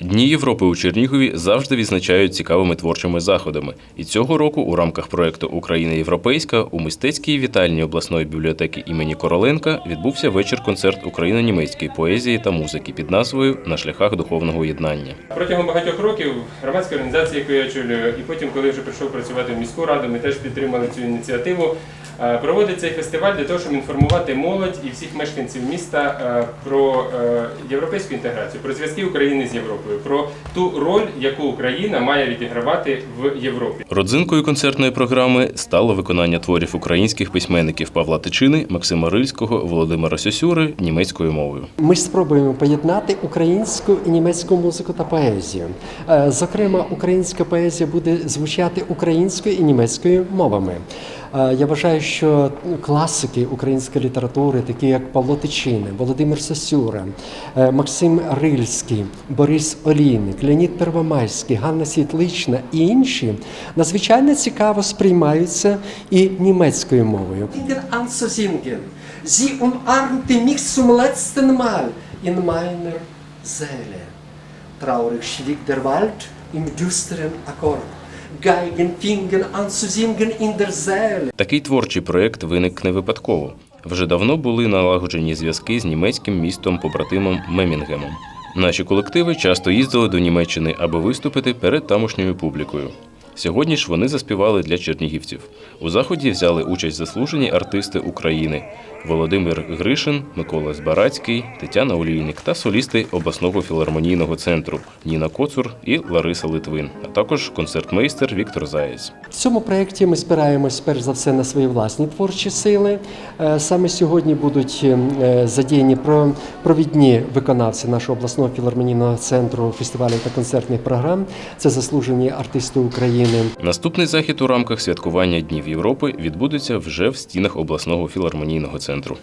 Дні Європи у Чернігові завжди відзначають цікавими творчими заходами. І цього року у рамках проекту Україна Європейська у мистецькій вітальні обласної бібліотеки імені Короленка відбувся вечір-концерт україно-німецької поезії та музики під назвою На шляхах духовного єднання. Протягом багатьох років громадська організація, яку я очолюю, і потім, коли вже прийшов працювати в міську раду, ми теж підтримали цю ініціативу. Е, Проводить цей фестиваль для того, щоб інформувати молодь і всіх мешканців міста е, про е, європейську інтеграцію, про зв'язки України з Європою, про ту роль, яку Україна має відігравати в Європі. Родзинкою концертної програми стало виконання творів українських письменників Павла Тичини, Максима Рильського, Володимира Сюсюри німецькою мовою. Ми спробуємо поєднати українську і німецьку музику та поезію. Зокрема, українська поезія буде звучати українською і німецькою мовами. Е, Я вважаю, що класики української літератури, такі як Павло Тичини, Володимир Сосюра, е, Максим Рильський, Борис Олійник, Леонід Первомайський, Ганна Світлична і інші надзвичайно цікаво сприймаються і німецькою мовою. Sie umarmte mich zum. Traurig schwieg der Wald im düsteren Akkord. Zu in der Seele. Такий творчий проєкт виник не випадково. Вже давно були налагоджені зв'язки з німецьким містом побратимом Мемінгемом. Наші колективи часто їздили до Німеччини, аби виступити перед тамошньою публікою. Сьогодні ж вони заспівали для чернігівців. У заході взяли участь заслужені артисти України Володимир Гришин, Микола Збарацький, Тетяна Олійник та солісти обласного філармонійного центру Ніна Коцур і Лариса Литвин, а також концертмейстер Віктор Заєць. В цьому проєкті ми спираємось перш за все на свої власні творчі сили. Е, Саме сьогодні будуть е, задіяні про- провідні виконавці нашого обласного філармонійного центру фестивалів та концертних програм. Це заслужені артисти України. Наступний захід у рамках святкування Днів Європи відбудеться вже в стінах обласного філармонійного центру.